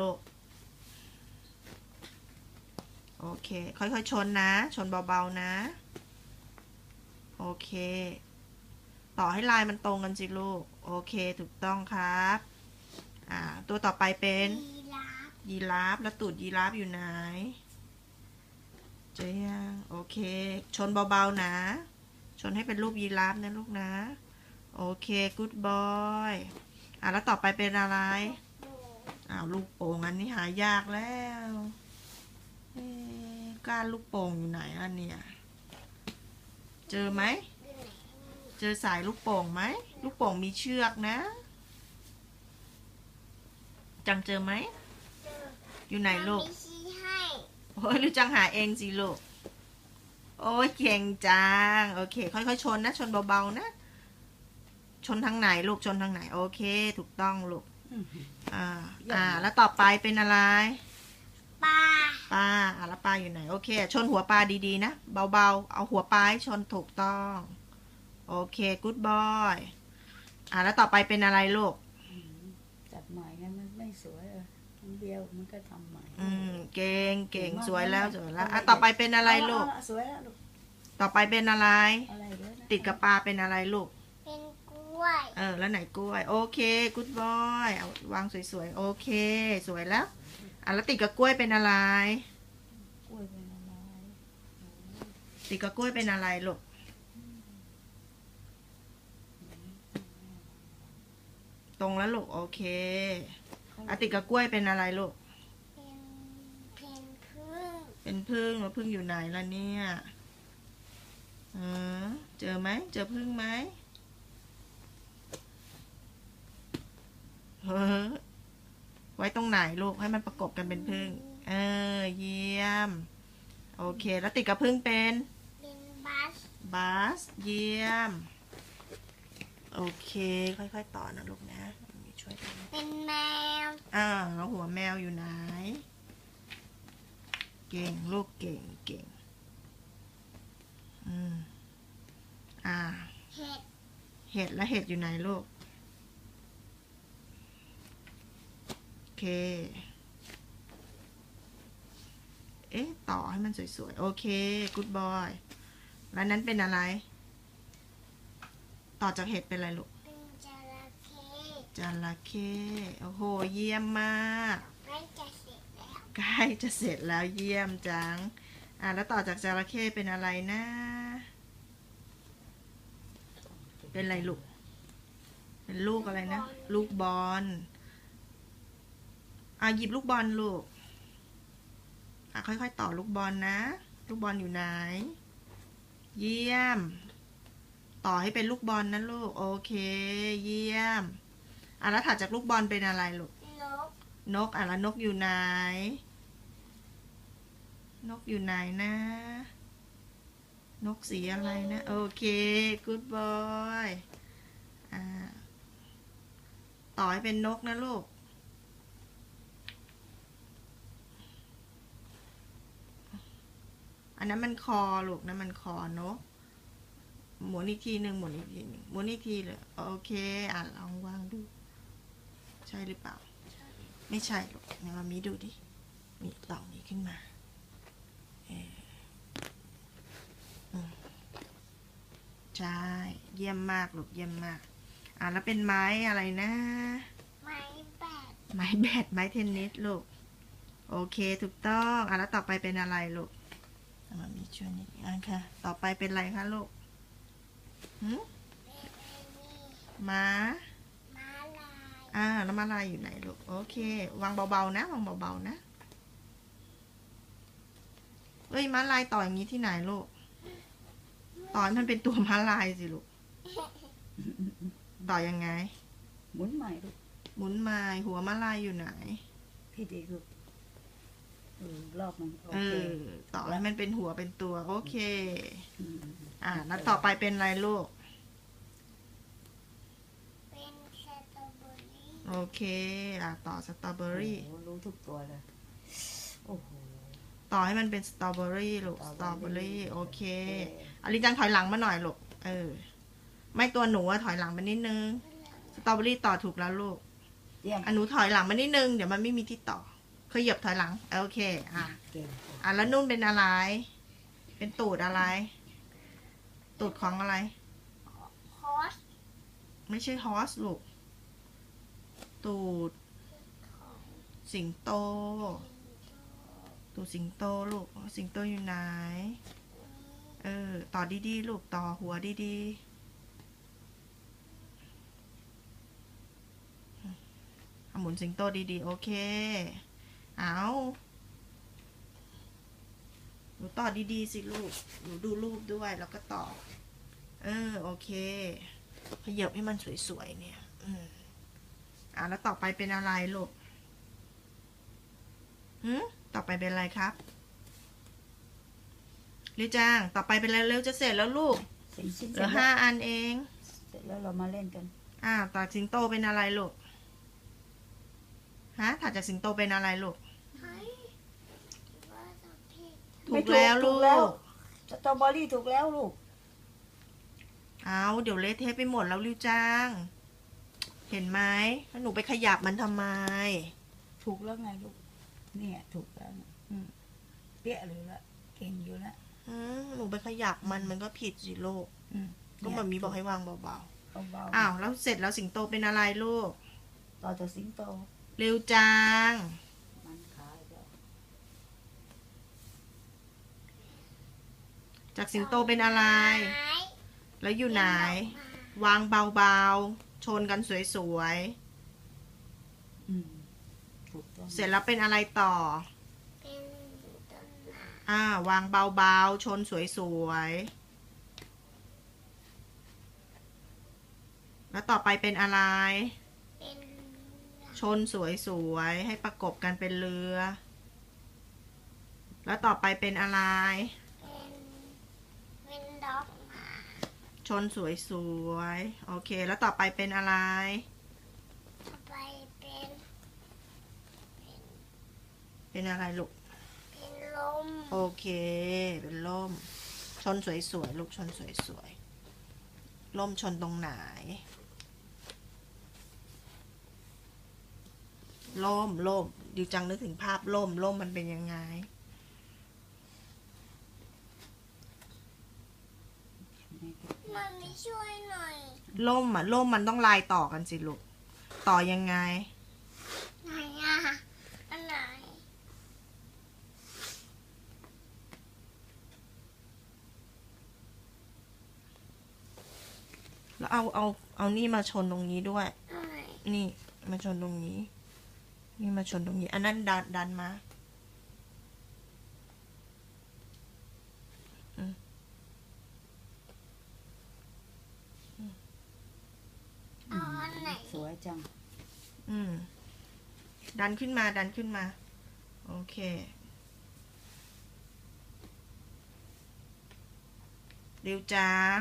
ลูก โอเค ค่อยๆ ชนนะ ชนเบาๆนะ โอเค ต่อให้ลายมันตรงกันสิลูก โอเค ถูกต้องครับ อ่า ตัวต่อไปเป็นยีราฟยีราฟแล้วตูดยีราฟอยู่ไหนเจอยัง โอเค ชนเบาๆ นะ ชนให้เป็นรูปยีราฟนะลูกนะ โอเค กู๊ดบอย อะ แล้วต่อไปเป็นอะไรโบ อ้าวลูกโป่งอันนี้หายากแล้วเอ๊ะก้านลูกโป่งอยู่ไหนล่ะเนี่ย เจอไหมอยู่ไหนเจอสายลูกโป่งไหม ลูกโป่งมีเชือกนะ จังเจอไหมเจออยู่ไหนลูกทำวิธีให้โอ้ยรู้จังหาเองสิลูก โอ้ยเก่งจัง โอเค ค่อยๆชนนะ ชนเบาๆนะ ชนทางไหนลูก ชนทางไหน โอเค ถูกต้องลูก อ่า อ่า แล้วต่อไปเป็นอะไรปลาปลาอะแล้วปลาอยู่ไหน โอเค ชนหัวปลาดีๆนะ เบาๆ เอาหัวปลาให้ชนถูกต้อง โอเคกู๊ดบอยอ่าแล้วต่อไปเป็นอะไรลูก จับใหม่งั้นมันไม่สวยอะทีเดียวมันก็ทำใหม่ อืม เก่งเก่งเก่งมากสวยแล้วนะสวยแล้วเอาอะไปต่อไปเป็นอะไรลูกเาๆสวยแล้วลูก ต่อไปเป็นอะไร อะไรเดี๋ยวนะติดกับปลาเป็นอะไรลูกเป็นก ล้วย เออ แล้วไหนกล้วย โอเคกู๊ดบอยเอาวางสวยๆ โอเค สวยแล้วอะแล้วติดกับกล้วยเป็นอะไร กล้วยเป็นอะไร ติดกับกล้วยเป็นอะไรลูกตรงแล้วลูกโอเคอะติดกับกล้วยเป็นอะไรลูก เป็นเพนพึ่ง เป็นพึ่งแล้วพึ่งอยู่ไหนล่ะเนี่ย เออ เจอไหม เจอพึ่งไหมเฮ้อ ไว้ตรงไหนลูกให้มันประกบกันเป็นพึ่ง เออ เยี่ยม โอเค แล้วติดกับพึ่งเป็นเป็นบัสบาสเยี่ยม โอเค ค่อยๆ ต่อนะลูกนะมีช่วยกันนะเป็นแมวอ่าแล้วหัวแมวอยู่ไหน เก่งลูกเก่งเก่ง อืมอ่า เห็ด เห็ดและเห็ดอยู่ไหนลูก โอ เค เอ๊ะ ต่อให้มันสวยๆ โอเคกูดบอยแล้วนั้นเป็นอะไร ต่อจากเห็ดเป็นอะไรลูกเป็นจระเข้จระเข้โอ้โห เยี่ยมมากใกล้จะเสร็จแล้วใกล้จะเสร็จแล้วเยี่ยมจัง อะแล้วต่อจากจระเข้เป็นอะไรนะ เป็นอะไรลูก เป็นลูกอะไรนะ ลูกบอล อะหยิบลูกบอลลูก อะค่อยๆ ต่อลูกบอลนะ ลูกบอลอยู่ไหน เยี่ยม ต่อให้เป็นลูกบอลนะลูก โอเค เยี่ยม อะแล้วถัดจากลูกบอลเป็นอะไรลูก นก นก อะแล้วนกอยู่ไหน นกอยู่ไหนนะ นกสีอะไรนะ โอเค good boy อ่าต่อให้เป็นนกนะลูก อันนั้นมันคอลูกนะมันคอนกหมุนอีกทีหนึ่งหมุนอีกทีหนึ่งหมุนอีกทีเลยโอเคอะลองวางดู ใช่หรือเปล่า ไม่ใช่หรอกไหนมามีดูดิมีต่องนี้ขึ้นมาเอออืมใช่เยี่ยมมากลูกเยี่ยมมาก อะแล้วเป็นไม้อะไรนะ ไม้แบดไม้แบดไม้เทนนิสลูกโอเคถูกต้องอะแล้วต่อไปเป็นอะไรลูกเอา มามีช่วยนิดอะค่ะ ต่อไปเป็นอะไรคะลูกหืมเป็นไอ้นี่ม้าม้าลาย อ่า แล้วมาลายอยู่ไหนลูก โอเค วางเบาๆนะ วางเบาๆนะ เอ้ย ม้าลายต่ออย่างนี้ที่ไหนลูก ต่อให้มันเป็นตัวม้าลายสิลูก ต่อยังไง หมุนใหม่ลูก หมุนไม้หัวม้าลายอยู่ไหน พี่ดีลูกเออ รอบมันโอเอเคอต่อให้มันเป็นหัวเป็นตัว โอเค มอ่าแล้วต่อไปเป็นอะไรลูก เป็นสตรอเบอรี่โอเคอ่าต่อสตรอเบอรี่ โอ้โหรู้ทุกตัวเลย โอ้โห ต่อให้มันเป็นสตรอเบอรี่ลูกสตรอเบอรี่โอเคโอเค อลิจังถอยหลังมาหน่อยลูกเออ ไม่ตัวหนูอะถอยหลังไปนิดนึงสตรอเบอรี่ต่อถูกแล้วลูกจเตรียมอะหนูถอยหลังมานิดนึงเดี๋ยวมันไม่มีที่ต่อ ขยับถอยหลัง โอเค อะเตรียมอะแล้วนุ่นเป็นอะไร เป็นตูดอะไร ตูดของอะไร ฮอสไม่ใช่ฮอสลูก ตูดของสิงโต ตูดสิงโตลูก สิงโตอยู่ไหน เออ ต่อดีๆ ลูก ต่อหัวดีๆเอาหมุนสิงโตดีๆ โอเค เอาหนูต่อดีๆสิลูก หนูดูรูปด้วยแล้วก็ต่อ เออ โอเคขยับให้มันสวยๆเนี่ย อืมอะแล้วต่อไปเป็นอะไรลูกหืมต่อไปเป็นอะไรครับลิวจาง ต่อไปเป็นอะไรเร็วจะเสร็จแล้วลูกสี่ชิ้นเหเสลืร็อจห้าแล้วอันเอง เสร็จแล้วเรามาเล่นกัน อ่า ต่อจากสิงโตเป็นอะไรลูก ฮะถัดจากสิงโตเป็นอะไรลูก เฮ้ยว่าจะผิด ถูกแล้วลูถูกแล้วก สตรอเบอรี่ถูกแล้วลูก เอาเดี๋ยวเละเทะไปหมดแล้วลิวจาง เห็นไหมแล้วหนูไปขยับมันทำไม ถูกแล้วไงลูก เนี่ยถูกแล้วนะอืมเปี้ยเลยละเก่งอยู่แล้วอืมหนูไปขยับมันมันก็ผิดสิลูกอืมก็มันมีบอกให้วางเบาเบาๆๆอ้าวแล้วเสร็จแล้วสิงโตเป็นอะไรลูก ต่อจากสิงโต เร็วจาง มันขายแล้ว จากสิงโตเป็นอะไรไม้แล้วอยู่ไหน วางเบาๆ ชนกันสวยอืมถูกต้องๆ เสร็จแล้วเป็นอะไรต่อ เป็นต้นไม้อ่าวางเบาๆ ชนสวยๆ แล้วต่อไปเป็นอะไร เป็นเรือชนสวยๆ ให้ประกบกันเป็นเรือ แล้วต่อไปเป็นอะไรเป็นเป็น ดอกไม้ชนสวยๆโอเค แล้วต่อไปเป็นอะไร ต่อไปเป็น เป็นอะไรลูก เป็นลม โอเค เป็นล่ม ชนสวยๆลูกชนสวยๆล่มชนตรงไหน ล่มล่มดิวจังนึกถึงภาพล่มล่มมันเป็นยังไง มันไม่ช่วยหน่อยล่มอะล่มมันต้องลายต่อกันสิลูกต่อยังไง ไหนอะอันไหนแล้วเอาเอาเอานี่มาชนตรงนี้ด้วย อันไหนนี่มาชนตรงนี้ นี่มาชนตรงนี้ อันนั้นดันดันมาเอาอันไหน ส วยจัง อืม ดันขึ้นมาดันขึ้นมา โอเค เร็วจาง